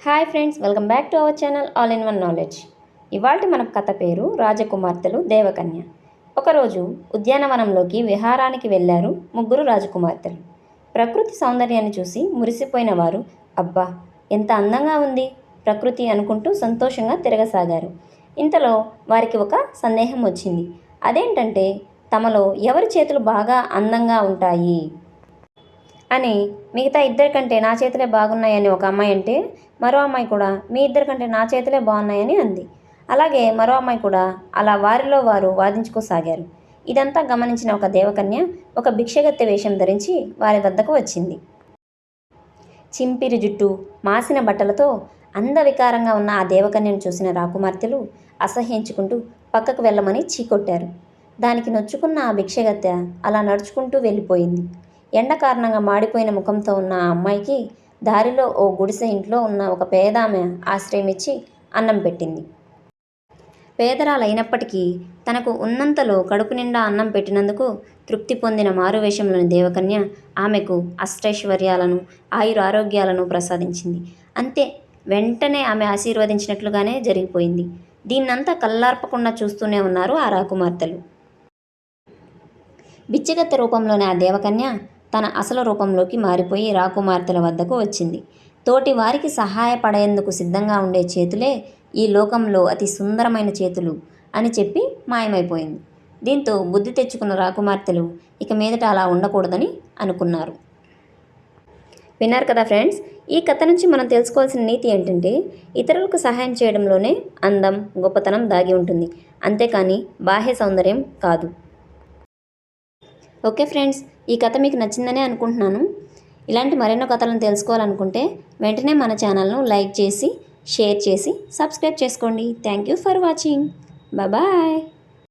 Hi friends welcome back to our channel all in one knowledge. ఇవాళ మన కథ పేరు రాజకుమార్తెలు దేవకన్య. ఒకరోజు ఉద్యానవనంలోకి విహారానికి వెళ్ళారు ముగ్గురు రాజకుమార్తెలు. ప్రకృతి సౌందర్యాన్ని చూసి మురిసిపోయిన వారు అబ్బా ఎంత అందంగా ఉంది! ప్రకృతి అనుకుంటూ సంతోషంగా తిరగసాగారు. ఇంతలో వారికి ఒక సందేహం వచ్చింది. అదేంటంటే తమలో ఎవరి చేతులు బాగా అందంగా ఉంటాయి? అని మిగతా ఇద్దరి కంటే నా చేతులే బాగున్నాయని ఒక అమ్మాయి అంటే మరో అమ్మాయి కూడా మీ ఇద్దరి కంటే నా చేతులే బాగున్నాయని అంది. అలాగే మరో అమ్మాయి కూడా అలా వారిలో వారు వాదించుకోసాగారు. ఇదంతా గమనించిన ఒక దేవకన్య ఒక భిక్షగత్తె వేషం ధరించి వారి వద్దకు వచ్చింది. చింపిరి జుట్టు మాసిన బట్టలతో అందవికారంగా ఉన్న ఆ దేవకన్యను చూసిన రాకుమార్తెలు అసహ్యించుకుంటూ పక్కకు వెళ్ళమని చీకొట్టారు. దానికి నొచ్చుకున్న ఆ భిక్షగత్తె అలా నడుచుకుంటూ వెళ్ళిపోయింది. ఎండ కారణంగా మాడిపోయిన ముఖంతో ఉన్న ఆ అమ్మాయికి దారిలో ఓ గుడిసె ఇంట్లో ఉన్న ఒక పేదామె ఆశ్రయం ఇచ్చి అన్నం పెట్టింది. పేదరాలైనప్పటికీ తనకు ఉన్నంతలో కడుపు నిండా అన్నం పెట్టినందుకు తృప్తి పొందిన మారువేషంలోని దేవకన్య ఆమెకు అష్టైశ్వర్యాలను ఆయుర ఆరోగ్యాలను ప్రసాదించింది. అంతే వెంటనే ఆమె ఆశీర్వదించినట్లుగానే జరిగిపోయింది. దీన్నంతా కల్లార్పకుండా చూస్తూనే ఉన్నారు ఆ రాకుమార్తెలు. బిచ్చగత్త రూపంలోని ఆ దేవకన్య తన అసలు రూపంలోకి మారిపోయి రాకుమార్తెల వద్దకు వచ్చింది. తోటి వారికి సహాయపడేందుకు సిద్ధంగా ఉండే చేతులే ఈ లోకంలో అతి సుందరమైన చేతులు అని చెప్పి మాయమైపోయింది. దీంతో బుద్ధి తెచ్చుకున్న రాకుమార్తెలు ఇక మీదట అలా ఉండకూడదని అనుకున్నారు. విన్నారు కదా ఫ్రెండ్స్ ఈ కథ నుంచి మనం తెలుసుకోవాల్సిన నీతి ఏంటంటే ఇతరులకు సహాయం చేయడంలోనే అందం గొప్పతనం దాగి ఉంటుంది. అంతేకాని బాహ్య సౌందర్యం కాదు. ఓకే ఫ్రెండ్స్ ఈ కథ మీకు నచ్చిందనే అనుకుంటున్నాను. ఇలాంటి మరెన్నో కథలను తెలుసుకోవాలనుకుంటే వెంటనే మన ఛానల్ను లైక్ చేసి షేర్ చేసి సబ్స్క్రైబ్ చేసుకోండి. Thank you for watching. Bye